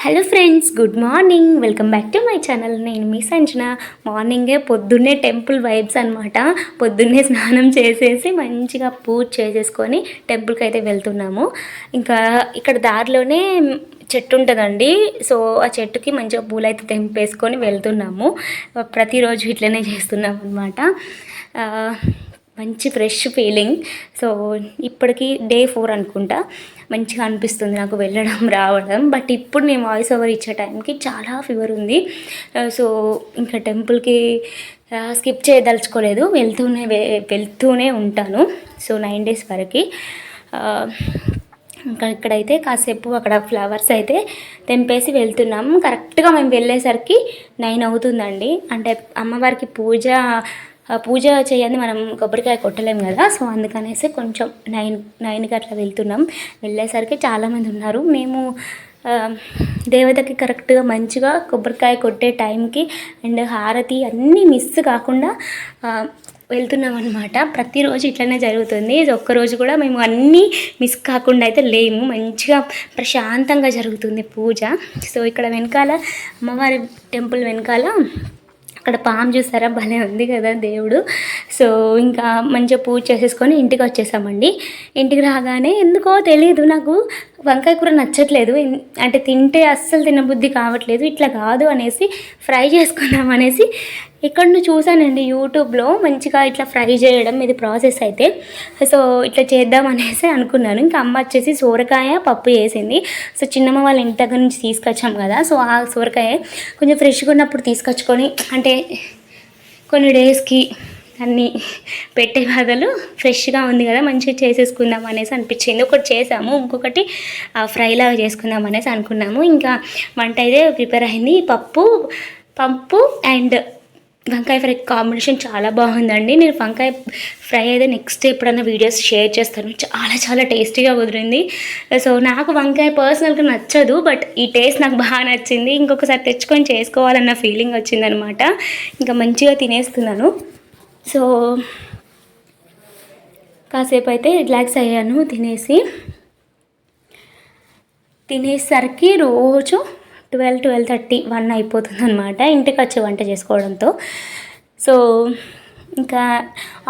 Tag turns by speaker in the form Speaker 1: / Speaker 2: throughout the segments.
Speaker 1: Hello friends good morning welcome back to my channel నేను మీ సంజన. మార్నింగే పొద్దున్నే టెంపుల్ వైబ్స్ అనమాట పొద్దున్నే స్నానం చేసేసి మంచిగా పూజ చేసేసుకొని టెంపుల్కి అయితే వెళ్తున్నాము. ఇంకా ఇక్కడ దారిలోనే చెట్టు ఉంటుందండి. సో ఆ చెట్టుకి మంచిగా పూలైతే తెంపేసుకొని వెళ్తున్నాము. ప్రతిరోజు ఇట్లనే చేస్తున్నాం అనమాట మంచి ఫ్రెష్ ఫీలింగ్ సో ఇప్పటికి డే ఫోర్ అనుకుంటా. మంచిగా అనిపిస్తుంది నాకు వెళ్ళడం రావడం. బట్ ఇప్పుడు నేను వాయిస్ ఓవర్ ఇచ్చే టైంకి చాలా ఫీవర్ ఉంది. Uh, సో ఇంకా టెంపుల్కి స్కిప్ uh, చేయదలుచుకోలేదు. వెళ్తూనే వెళ్తూనే ఉంటాను. సో నైన్ డేస్ వరకు. ఇంకా ఇక్కడైతే కాసేపు అక్కడ ఫ్లవర్స్ అయితే తెంపేసి వెళ్తున్నాం. కరెక్ట్గా మేము వెళ్ళేసరికి నైన్ అవుతుందండి. అంటే అమ్మవారికి పూజ పూజ చేయని మనం కొబ్బరికాయ కొట్టలేం కదా. సో అందుకనేసి కొంచెం నైన్ నైన్కి అట్లా వెళ్తున్నాం. వెళ్ళేసరికి చాలామంది ఉన్నారు. మేము దేవతకి కరెక్ట్గా మంచిగా కొబ్బరికాయ కొట్టే టైంకి అండ్ హారతి అన్నీ మిస్ కాకుండా వెళ్తున్నాం అనమాట ప్రతిరోజు ఇట్లనే జరుగుతుంది. ఇది ఒక్కరోజు కూడా మేము అన్నీ మిస్ కాకుండా అయితే లేము. మంచిగా ప్రశాంతంగా జరుగుతుంది పూజ. సో ఇక్కడ వెనకాల అమ్మవారి టెంపుల్ వెనకాల అక్కడ పాము చూసారా? భలే ఉంది కదా దేవుడు. సో ఇంకా మంచిగా పూజ చేసేసుకొని ఇంటికి వచ్చేసామండి. ఇంటికి రాగానే ఎందుకో తెలియదు నాకు. వంకాయ కూర నచ్చట్లేదు. అంటే తింటే అస్సలు తినబుద్ధి కావట్లేదు. ఇట్లా కాదు అనేసి ఫ్రై చేసుకుందాం అనేసి ఇక్కడ నుంచి చూసానండి యూట్యూబ్లో మంచిగా ఇట్లా ఫ్రై చేయడం ఇది ప్రాసెస్ అయితే. సో ఇట్లా చేద్దాం అనేసి అనుకున్నాను. ఇంకా అమ్మ వచ్చేసి సోరకాయ పప్పు చేసింది. సో చిన్నమ్మ వాళ్ళ ఇంటి దగ్గర నుంచి తీసుకొచ్చాం కదా. సో ఆ సోరకాయ కొంచెం ఫ్రెష్గా ఉన్నప్పుడు తీసుకొచ్చుకొని అంటే కొన్ని డేస్కి అన్నీ పెట్టే బదులు ఫ్రెష్గా ఉంది కదా మంచిగా చేసేసుకుందాం అనేసి అనిపించింది. ఒకటి చేసాము ఇంకొకటి ఆ, ఫ్రై లాగా చేసుకుందాం అనేసి అనుకున్నాము. ఇంకా వంట అయితే ప్రిపేర్ అయింది. పప్పు పప్పు అండ్ వంకాయ ఫ్రై కాంబినేషన్ చాలా బాగుందండి. నేను వంకాయ ఫ్రై అయితే నెక్స్ట్ ఎప్పుడైనా వీడియోస్ షేర్ చేస్తాను. చాలా చాలా టేస్టీగా కుదిరింది. సో నాకు వంకాయ పర్సనల్గా నచ్చదు బట్ ఈ టేస్ట్ నాకు బాగా నచ్చింది. ఇంకొకసారి తెచ్చుకొని చేసుకోవాలన్న ఫీలింగ్ వచ్చిందనమాట. ఇంకా మంచిగా తినేస్తున్నాను. సో కాసేపు అయితే రిలాక్స్ అయ్యాను తినేసి. తినేసరికి రోజు ట్వెల్వ్ ట్వెల్వ్ థర్టీ వన్ అయిపోతుంది అనమాట ఇంటికి వచ్చి వంట చేసుకోవడంతో. సో ఇంకా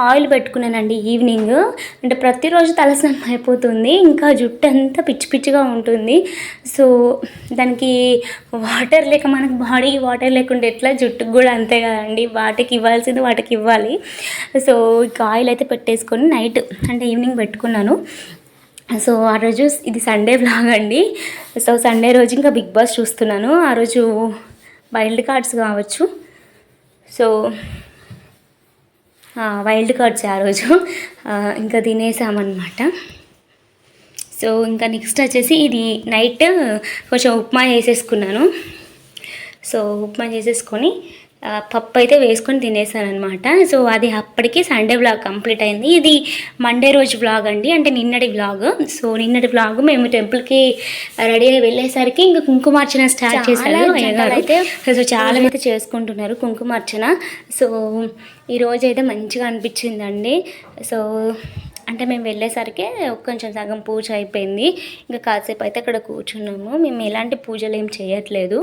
Speaker 1: ఆయిల్ పెట్టుకున్నానండి ఈవినింగ్. అంటే ప్రతిరోజు తలస్నానం అయిపోతుంది ఇంకా జుట్టు అంతా పిచ్చి పిచ్చిగా ఉంటుంది. సో దానికి వాటర్ లేక మనకు బాడీ వాటర్ లేకుండా ఎట్లా? జుట్టుకు కూడా అంతే కదండి. వాటికి ఇవ్వాల్సింది వాటికి ఇవ్వాలి. సో ఇంకా ఆయిల్ అయితే పెట్టేసుకొని నైట్ అంటే ఈవినింగ్ పెట్టుకున్నాను. సో ఆ రోజు ఇది సండే బ్లాగ్ అండి. సో సండే రోజు ఇంకా బిగ్ బాస్ చూస్తున్నాను. ఆ రోజు వైల్డ్ కార్డ్స్ కావచ్చు. సో వైల్డ్ కార్డ్స్ ఆ రోజు. ఇంకా తినేసామన్నమాట. సో ఇంకా నెక్స్ట్ వచ్చేసి ఇది నైట్ కొంచెం ఉప్మా చేసేసుకున్నాను. సో ఉప్మా చేసేసుకొని పప్పు అయితే వేసుకొని తినేసాను అనమాట సో అది అప్పటికి సండే వ్లాగ్ కంప్లీట్ అయింది. ఇది మండే రోజు వ్లాగ్ అండి. అంటే నిన్నటి వ్లాగ్ సో నిన్నటి వ్లాగ్ మేము టెంపుల్కి రెడీ అయ్యి వెళ్ళేసరికి ఇంకా కుంకుమార్చన స్టార్ట్ చేశారు అయ్యగారు అయితే. సో చాలా అయితే చేసుకుంటున్నారు కుంకుమార్చన. సో ఈరోజు అయితే మంచిగా అనిపించిందండి. సో అంటే మేము వెళ్ళేసరికి కొంచెం సగం పూజ అయిపోయింది. ఇంకా కాసేపు అయితే అక్కడ కూర్చున్నాము. మేము ఎలాంటి పూజలు ఏం చేయట్లేదు.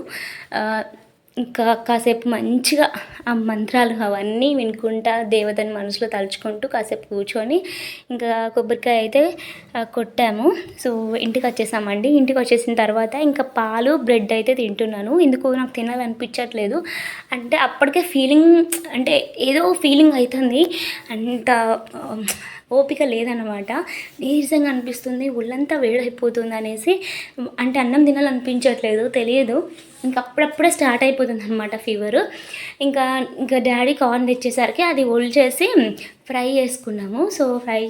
Speaker 1: ఇంకా కాసేపు మంచిగా ఆ మంత్రాలు అవన్నీ వినుకుంటా దేవతని మనసులో తలుచుకుంటూ కాసేపు కూర్చొని ఇంకా కొబ్బరికాయ అయితే కొట్టాము. సో ఇంటికి వచ్చేసామండి. ఇంటికి వచ్చేసిన తర్వాత ఇంకా పాలు బ్రెడ్ అయితే తింటున్నాను. ఎందుకు నాకు తినాలనిపించట్లేదు. అంటే అప్పటికే ఫీలింగ్ అంటే ఏదో ఫీలింగ్ అవుతుంది అంత ఓపిక లేదనమాట నీరసంగా అనిపిస్తుంది. ఒళ్ళంతా వేడైపోతుంది అనేసి అంటే అన్నం తినాలనిపించట్లేదు తెలియదు. ఇంకా అప్పుడప్పుడే స్టార్ట్ అయిపోతుంది అనమాట ఫీవర్. ఇంకా ఇంకా డాడీ కార్న్ తెచ్చేసరికి అది ఒల్ చేసి ఫ్రై చేసుకున్నాము. సో ఫ్రై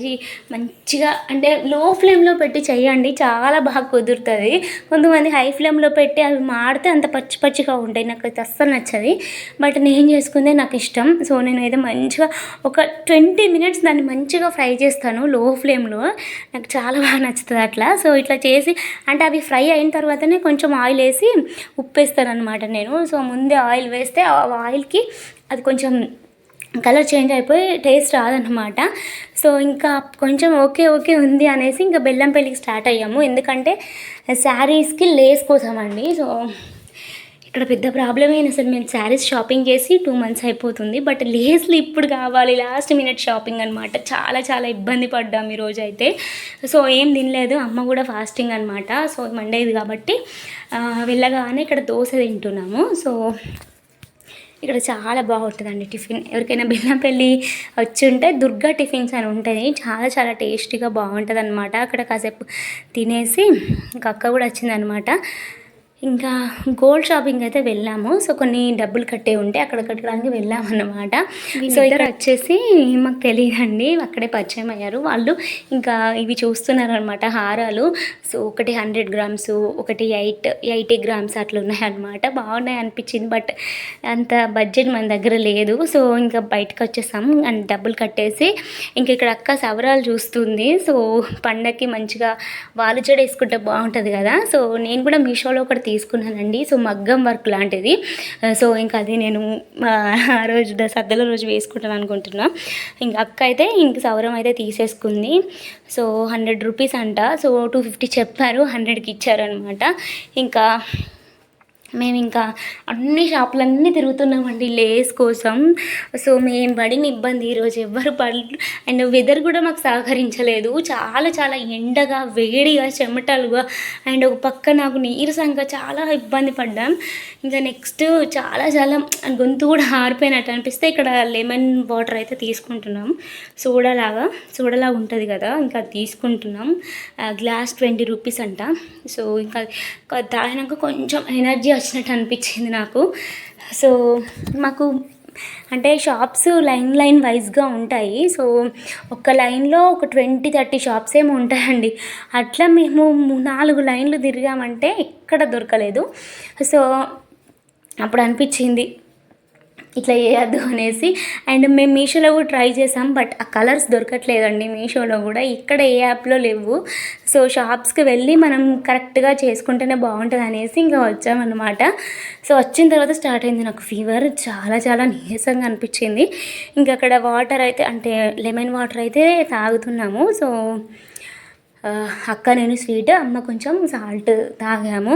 Speaker 1: మంచిగా అంటే లో ఫ్లేమ్లో పెట్టి చేయండి. చాలా బాగా కుదురుతుంది. కొంతమంది హై ఫ్లేమ్లో పెట్టి అవి మాడితే అంత పచ్చి పచ్చిగా ఉంటాయి. నాకు అయితే అస్సలు నచ్చది. బట్ నేను చేసుకుందే నాకు ఇష్టం. సో నేను అయితే మంచిగా ఒక ట్వంటీ మినిట్స్ దాన్ని మంచిగా ఫ్రై చేస్తాను లో ఫ్లేమ్లో. నాకు చాలా బాగా నచ్చుతుంది అట్లా. సో ఇట్లా చేసి అంటే అవి ఫ్రై అయిన తర్వాతనే కొంచెం ఆయిల్ వేసి ఉప్పు వేస్తాను అనమాట నేను. సో ముందే ఆయిల్ వేస్తే ఆ ఆయిల్కి అది కొంచెం కలర్ చేంజ్ అయిపోయి టేస్ట్ రాదనమాట సో ఇంకా కొంచెం ఓకే ఓకే ఉంది అనేసి ఇంకా బెల్లం పెళ్ళికి స్టార్ట్ అయ్యాము. ఎందుకంటే శారీస్కి లేస్ కోసం అండి సో ఇక్కడ పెద్ద ప్రాబ్లం అయిన అసలు మేము శారీస్ షాపింగ్ చేసి టూ మంత్స్ అయిపోతుంది. బట్ లేస్లు ఇప్పుడు కావాలి లాస్ట్ మినిట్ షాపింగ్ అనమాట చాలా చాలా ఇబ్బంది పడ్డాం ఈరోజు అయితే సో ఏం తినలేదు. అమ్మ కూడా ఫాస్టింగ్ అనమాట సో మండే ఇది కాబట్టి వెళ్ళగానే ఇక్కడ దోశ తింటున్నాము. సో ఇక్కడ చాలా బాగుంటుందండి టిఫిన్. ఎవరికైనా బెల్లంపల్లి వచ్చి ఉంటే దుర్గా టిఫిన్స్ అని ఉంటుంది చాలా చాలా టేస్టీగా బాగుంటుంది అనమాట అక్కడ కాసేపు తినేసి ఇంకా అక్క కూడా వచ్చిందనమాట ఇంకా గోల్డ్ షాపింగ్ అయితే వెళ్ళాము. సో కొన్ని డబ్బులు కట్టే ఉంటే అక్కడ కట్టడానికి వెళ్ళామన్నమాట. సో ఇక్కడ వచ్చేసి మాకు తెలియదండి. అక్కడే పరిచయం అయ్యారు. వాళ్ళు ఇంకా ఇవి చూస్తున్నారు అనమాట హారాలు. సో ఒకటి హండ్రెడ్ గ్రామ్స్ ఒకటి ఎయిట్ ఎయిటీ గ్రామ్స్ అట్లా ఉన్నాయన్నమాట. బాగున్నాయి అనిపించింది బట్ అంత బడ్జెట్ మన దగ్గర లేదు. సో ఇంకా బయటకు వచ్చేసాము అండ్ డబ్బులు కట్టేసి ఇంక ఇక్కడ అక్క సవరాలు చూస్తుంది. సో పండక్కి మంచిగా వాళ్ళు చెడు వేసుకుంటే బాగుంటుంది కదా. సో నేను కూడా మీషోలో ఒకటి తీసుకున్నానండి. సో మగ్గం వర్క్ లాంటిది. సో ఇంకా అది నేను ఆ, ఆ రోజు సద్దల రోజు వేసుకుంటాను అనుకుంటున్నా. ఇంకా అక్క అయితే ఇంక సౌరం అయితే తీసేసుకుంది. సో హండ్రెడ్ రూపీస్ అంట. సో టూ ఫిఫ్టీ చెప్పారు. హండ్రెడ్కి ఇచ్చారనమాట ఇంకా మేము ఇంకా అన్ని షాపులన్నీ తిరుగుతున్నామండి లేస్ కోసం. సో మేము పడిన ఇబ్బంది ఈరోజు ఎవ్వరు పడ అండ్ వెదర్ కూడా మాకు సహకరించలేదు. చాలా చాలా ఎండగా వేడిగా చెమటలుగా అండ్ ఒక పక్క నాకు నీరసంగా చాలా ఇబ్బంది పడ్డాం. ఇంకా నెక్స్ట్ చాలా చాలా గొంతు కూడా ఆరిపోయినట్టు అనిపిస్తే ఇక్కడ లెమన్ వాటర్ అయితే తీసుకుంటున్నాం. సోడాలాగా సోడాలాగా ఉంటుంది కదా ఇంకా అది తీసుకుంటున్నాం. గ్లాస్ ట్వంటీ రూపీస్ అంట. సో ఇంకా తాగినాక కొంచెం ఎనర్జీ వచ్చినట్టు అనిపించింది నాకు. సో మాకు అంటే షాప్స్ లైన్ లైన్ వైజ్గా ఉంటాయి. సో ఒక లైన్లో ఒక ట్వంటీ థర్టీ షాప్స్ ఏమో ఉంటాయండి. అట్లా మేము నాలుగు లైన్లు తిరిగామంటే ఎక్కడ దొరకలేదు. సో అప్పుడు అనిపించింది ఇట్లా చేయొద్దు అనేసి. అండ్ మేము మీషోలో కూడా ట్రై చేసాం బట్ ఆ కలర్స్ దొరకట్లేదండి మీషోలో కూడా. ఇక్కడ ఏ యాప్లో లేవు. సో షాప్స్కి వెళ్ళి మనం కరెక్ట్గా చేసుకుంటేనే బాగుంటుంది అనేసి ఇంకా వచ్చామన్నమాట. సో వచ్చిన తర్వాత స్టార్ట్ అయింది. నాకు ఫీవర్ చాలా చాలా నీరసంగా అనిపించింది. ఇంకా అక్కడ వాటర్ అయితే అంటే లెమన్ వాటర్ అయితే తాగుతున్నాము. సో అక్క నేను స్వీట్ అమ్మ కొంచెం సాల్ట్ తాగాము.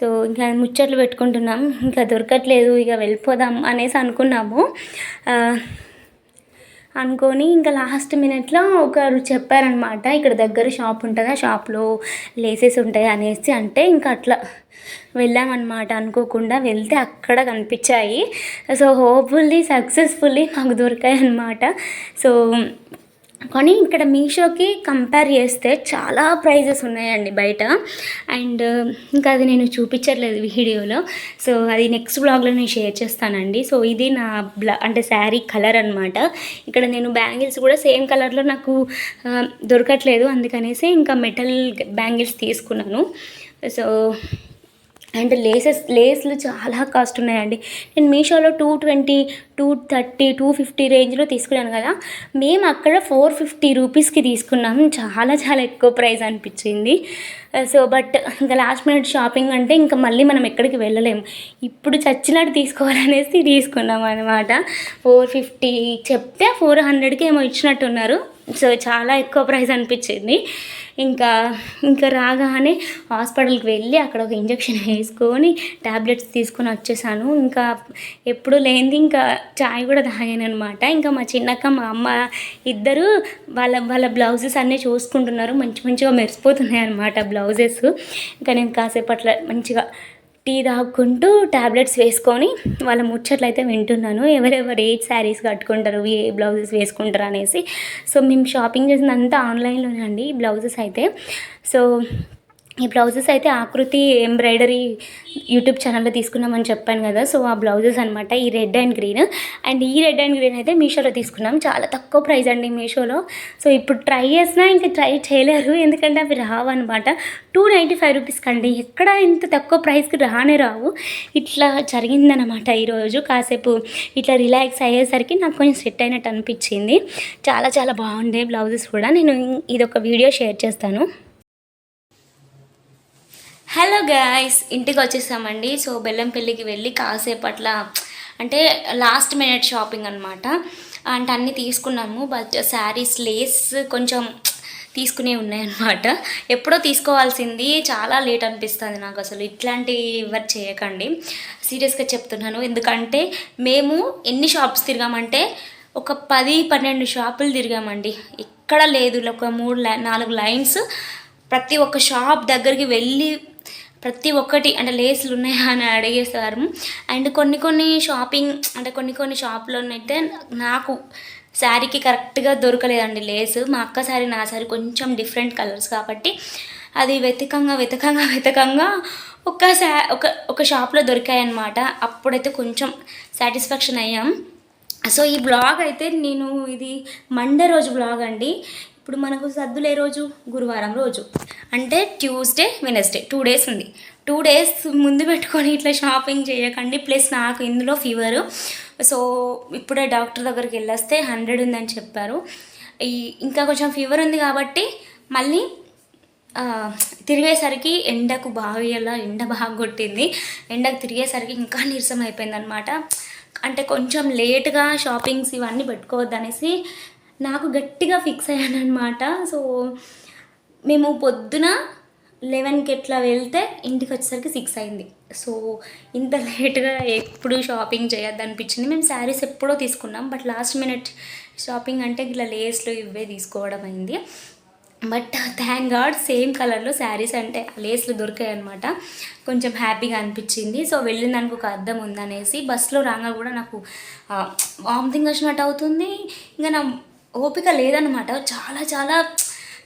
Speaker 1: సో ఇంకా ముచ్చట్లు పెట్టుకుంటున్నాం. ఇంకా దొరకట్లేదు ఇక వెళ్ళిపోదాం అనేసి అనుకున్నాము. అనుకొని ఇంకా లాస్ట్ మినిట్లో ఒకరు చెప్పారనమాట ఇక్కడ దగ్గర షాప్ ఉంటుంది ఆ షాప్లో లేసెస్ ఉంటాయి అనేసి. అంటే ఇంకా అట్లా వెళ్ళామన్నమాట అనుకోకుండా వెళ్తే అక్కడ కనిపించాయి. సో హోప్ఫుల్లీ సక్సెస్ఫుల్లీ మాకు దొరికాయి అన్నమాట సో కానీ ఇక్కడ మీషోకి కంపేర్ చేస్తే చాలా ప్రైజెస్ ఉన్నాయండి బయట. అండ్ ఇంకా అది నేను చూపించట్లేదు వీడియోలో. సో అది నెక్స్ట్ బ్లాగ్లో నేను షేర్ చేస్తానండి. సో ఇది నా బ్లా అంటే శారీ కలర్ అనమాట ఇక్కడ నేను బ్యాంగిల్స్ కూడా సేమ్ కలర్లో నాకు దొరకట్లేదు. అందుకనేసి ఇంకా మెటల్ బ్యాంగిల్స్ తీసుకున్నాను. సో అండ్ లేసెస్ లేస్లు చాలా కాస్ట్ ఉన్నాయండి. నేను మీషోలో two twenty two thirty two fifty రేంజ్లో తీసుకున్నాను కదా. మేము అక్కడ ఫోర్ ఫిఫ్టీ రూపీస్కి తీసుకున్నాం చాలా చాలా ఎక్కువ ప్రైస్ అనిపించింది. సో బట్ ఇంకా లాస్ట్ మినిట్ షాపింగ్ అంటే ఇంకా మళ్ళీ మనం ఎక్కడికి వెళ్ళలేము. ఇప్పుడు చచ్చినట్టు తీసుకోవాలనేసి తీసుకున్నాం అనమాట ఫోర్ ఫిఫ్టీ చెప్తే ఫోర్ హండ్రెడ్కి ఏమో ఇచ్చినట్టున్నారు. సో చాలా ఎక్కువ ప్రైస్ అనిపించింది. ఇంకా ఇంకా రాగానే హాస్పిటల్కి వెళ్ళి అక్కడ ఒక ఇంజెక్షన్ వేసుకొని ట్యాబ్లెట్స్ తీసుకొని వచ్చేసాను. ఇంకా ఎప్పుడు లేనిది ఇంకా చాయ్ కూడా తాగాను అనమాట ఇంకా మా చిన్నక్క మా అమ్మ ఇద్దరు వాళ్ళ వాళ్ళ బ్లౌజెస్ అన్నీ చూసుకుంటున్నారు. మంచి మంచిగా మెరిసిపోతున్నాయి అనమాట బ్లౌజెస్. ఇంకా నేను కాసేపు అట్లా మంచిగా టీ తాగుకుంటూ ట్యాబ్లెట్స్ వేసుకొని వాళ్ళ ముచ్చట్లు అయితే వింటున్నాను. ఎవరెవరు ఏ శారీస్ కట్టుకుంటారు ఏ బ్లౌజెస్ వేసుకుంటారు అనేసి. సో మేము షాపింగ్ చేసిందంతా ఆన్లైన్లోనే అండి బ్లౌజెస్ అయితే. సో ఈ బ్లౌజెస్ అయితే ఆకృతి ఎంబ్రాయిడరీ యూట్యూబ్ ఛానల్లో తీసుకున్నామని చెప్పాను కదా సో ఆ బ్లౌజెస్ అనమాట ఈ రెడ్ అండ్ గ్రీన్. అండ్ ఈ రెడ్ అండ్ గ్రీన్ అయితే మీషోలో తీసుకున్నాం చాలా తక్కువ ప్రైస్ అండి మీషోలో. సో ఇప్పుడు ట్రై చేసినా ఇంకా ట్రై చేయలేరు ఎందుకంటే అవి రావన్నమాట. టూ నైంటీ ఫైవ్ రూపీస్ కండి ఎక్కడ ఇంత తక్కువ ప్రైస్కి రానే రావు. ఇట్లా జరిగిందనమాట ఈరోజు కాసేపు ఇట్లా రిలాక్స్ అయ్యేసరికి నాకు కొంచెం సెట్ అయినట్టు అనిపించింది. చాలా చాలా బాగుండే బ్లౌజెస్ కూడా నేను ఇది ఒక వీడియో షేర్ చేస్తాను. హలో గాయస్ ఇంటికి వచ్చేసామండి. సో బెల్లంపల్లికి వెళ్ళి కాసేపు అట్లా అంటే లాస్ట్ మినిట్ షాపింగ్ అనమాట అంటే అన్నీ తీసుకున్నాము. బట్ శారీస్ లేస్ కొంచెం తీసుకునే ఉన్నాయన్నమాట ఎప్పుడో తీసుకోవాల్సింది. చాలా లేట్ అనిపిస్తుంది నాకు అసలు. ఇట్లాంటి ఎవరు చేయకండి. సీరియస్గా చెప్తున్నాను. ఎందుకంటే మేము ఎన్ని షాప్స్ తిరిగామంటే ఒక పది పన్నెండు షాపులు తిరిగామండి. ఎక్కడ లేదు. ఒక మూడు లై నాలుగు లైన్స్ ప్రతి ఒక్క షాప్ దగ్గరికి వెళ్ళి ప్రతి ఒక్కటి అంటే లేస్లు ఉన్నాయా అని అడిగేసారు అండ్ కొన్ని కొన్ని షాపింగ్ అంటే కొన్ని కొన్ని షాప్లోనైతే నాకు శారీకి కరెక్ట్గా దొరకలేదండి లేస్. మా అక్క శారీ నా శారీ కొంచెం డిఫరెంట్ కలర్స్ కాబట్టి అది వెతకంగా వెతకంగా వెతకంగా ఒక శా ఒక ఒక షాప్లో దొరికాయన్నమాట. అప్పుడైతే కొంచెం సాటిస్ఫాక్షన్ అయ్యాం. సో ఈ బ్లాగ్ అయితే నేను ఇది మండే రోజు బ్లాగ్ అండి. ఇప్పుడు మనకు సద్దులే రోజు? గురువారం రోజు. అంటే ట్యూస్డే వెనస్డే టూ డేస్ ఉంది. టూ డేస్ ముందు పెట్టుకొని ఇట్లా షాపింగ్ చేయకండి. ప్లస్ నాకు ఇందులో ఫీవరు సో ఇప్పుడే డాక్టర్ దగ్గరికి వెళ్ళొస్తే హండ్రెడ్ ఉందని చెప్పారు. ఈ ఇంకా కొంచెం ఫీవర్ ఉంది కాబట్టి మళ్ళీ తిరిగేసరికి ఎండకు బాగా ఎండ బాగా కొట్టింది. ఎండకు తిరిగేసరికి ఇంకా నీరసం అయిపోయింది అనమాట అంటే కొంచెం లేట్గా షాపింగ్స్ ఇవన్నీ పెట్టుకోవద్దనేసి నాకు గట్టిగా ఫిక్స్ అయ్యాను అనమాట సో మేము పొద్దున లెవెన్కి ఎట్లా వెళ్తే ఇంటికి వచ్చేసరికి సిక్స్ అయింది. సో ఇంత లేట్గా ఎప్పుడు షాపింగ్ చేయొద్దు అనిపించింది. మేము శారీస్ ఎప్పుడో తీసుకున్నాం బట్ లాస్ట్ మినిట్ షాపింగ్ అంటే ఇట్లా లేస్లో ఇవే తీసుకోవడం అయింది. బట్ థ్యాంక్ గాడ్ సేమ్ కలర్లో శారీస్ అంటే లేస్లు దొరికాయి అనమాట కొంచెం హ్యాపీగా అనిపించింది. సో వెళ్ళిన దానికి ఒక అర్థం ఉందనేసి బస్సులో రాగా కూడా నాకు వామిటింగ్ వచ్చినట్టు అవుతుంది. ఇంకా నా ఓపిక లేదనమాట చాలా చాలా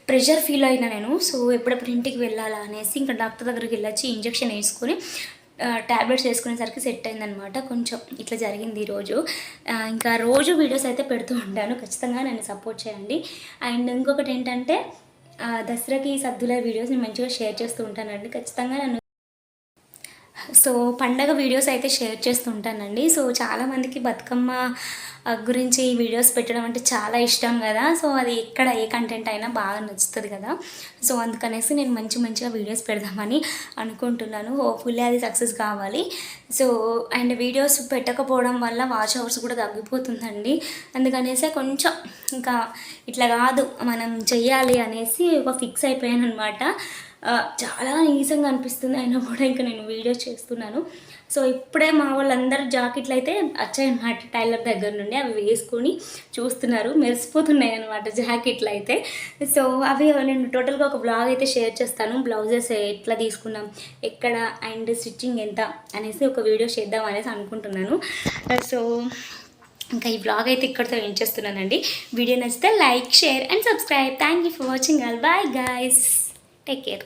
Speaker 1: ప్రెషర్ ఫీల్ అయినా నేను. సో ఎప్పుడెప్పుడు ఇంటికి వెళ్ళాలా అనేసి ఇంకా డాక్టర్ దగ్గరికి వెళ్ళొచ్చి ఇంజెక్షన్ వేసుకొని ట్యాబ్లెట్స్ వేసుకునేసరికి సెట్ అయిందనమాట కొంచెం ఇట్లా జరిగింది ఈరోజు ఇంకా రోజు వీడియోస్ అయితే పెడుతూ ఉంటాను. ఖచ్చితంగా నన్ను సపోర్ట్ చేయండి. అండ్ ఇంకొకటి ఏంటంటే దసరాకి సద్దుల వీడియోస్ నేను మంచిగా షేర్ చేస్తూ ఉంటానండి. ఖచ్చితంగా నన్ను సో పండగ వీడియోస్ అయితే షేర్ చేస్తూ ఉంటానండి. సో చాలామందికి బతుకమ్మ గురించి వీడియోస్ పెట్టడం అంటే చాలా ఇష్టం కదా. సో అది ఎక్కడ ఏ కంటెంట్ అయినా బాగా నచ్చుతుంది కదా. సో అందుకనేసి నేను మంచి మంచిగా వీడియోస్ పెడదామని అనుకుంటున్నాను. హోప్ఫుల్లీ అది సక్సెస్ కావాలి. సో అండ్ వీడియోస్ పెట్టకపోవడం వల్ల వాచ్ అవర్స్ కూడా తగ్గిపోతుందండి. అందుకనేసి కొంచెం ఇంకా ఇట్లా కాదు మనం చెయ్యాలి అనేసి ఒక ఫిక్స్ అయిపోయాను అనమాట చాలా నీసంగా అనిపిస్తుంది. అయినా కూడా ఇంకా నేను వీడియో చేస్తున్నాను. సో ఇప్పుడే మా వాళ్ళందరూ జాకెట్లు అయితే వచ్చాయన్నమాట టైలర్ దగ్గర నుండి అవి వేసుకొని చూస్తున్నారు. మెరిసిపోతున్నాయి అనమాట జాకెట్లు అయితే. సో అవి నేను టోటల్గా ఒక బ్లాగ్ అయితే షేర్ చేస్తాను. బ్లౌజెస్ ఎట్లా తీసుకున్నాం ఎక్కడ అండ్ స్టిచ్చింగ్ ఎంత అనేసి ఒక వీడియో చేద్దాం అనేసి అనుకుంటున్నాను. సో ఇంకా ఈ బ్లాగ్ అయితే ఇక్కడితో ఏం చేస్తున్నానండి. వీడియో నచ్చితే like share and subscribe. Thank you for watching all. Bye guys. Take care.